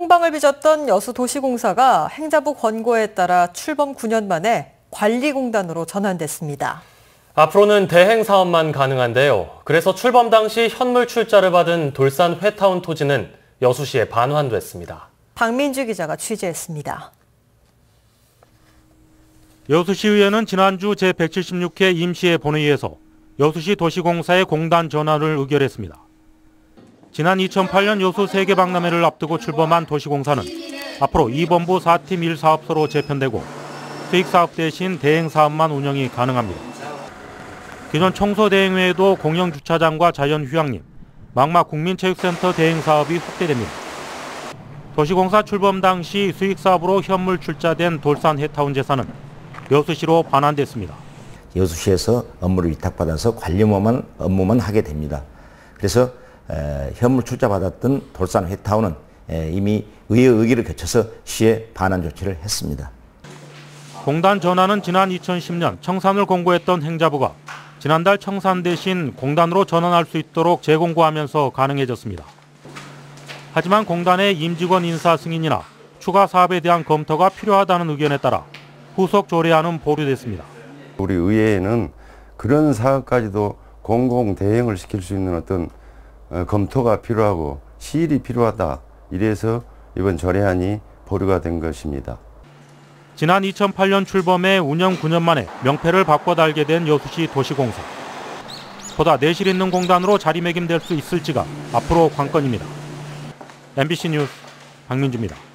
홍방을 빚었던 여수도시공사가 행자부 권고에 따라 출범 9년 만에 관리공단으로 전환됐습니다. 앞으로는 대행 사업만 가능한데요. 그래서 출범 당시 현물 출자를 받은 돌산 회타운 토지는 여수시에 반환됐습니다. 박민주 기자가 취재했습니다. 여수시의회는 지난주 제176회 임시회 본회의에서 여수시 도시공사의 공단 전환을 의결했습니다. 지난 2008년 여수 세계박람회를 앞두고 출범한 도시공사는 앞으로 2본부 4팀 1사업소로 재편되고 수익사업 대신 대행사업만 운영이 가능합니다. 기존 청소 대행 외에도 공영주차장과 자연휴양림, 망마 국민체육센터 대행사업이 확대됩니다. 도시공사 출범 당시 수익사업으로 현물 출자된 돌산 해타운 재산은 여수시로 반환됐습니다. 여수시에서 업무를 위탁받아서 관리만 업무만 하게 됩니다. 그래서 에, 현물 출자받았던 돌산 회타운은 에, 이미 의회 의기를 거쳐서 시에 반환 조치를 했습니다. 공단 전환은 지난 2010년 청산을 공고했던 행자부가 지난달 청산 대신 공단으로 전환할 수 있도록 재공고하면서 가능해졌습니다. 하지만 공단의 임직원 인사 승인이나 추가 사업에 대한 검토가 필요하다는 의견에 따라 후속 조례안은 보류됐습니다. 우리 의회에는 그런 사업까지도 공공 대행을 시킬 수 있는 어떤 어, 검토가 필요하고 시일이 필요하다. 이래서 이번 조례안이 보류가 된 것입니다. 지난 2008년 출범해 운영 9년 만에 명패를 바꿔 달게 된 여수시 도시공사. 보다 내실 있는 공단으로 자리매김될 수 있을지가 앞으로 관건입니다. MBC 뉴스 박민주입니다.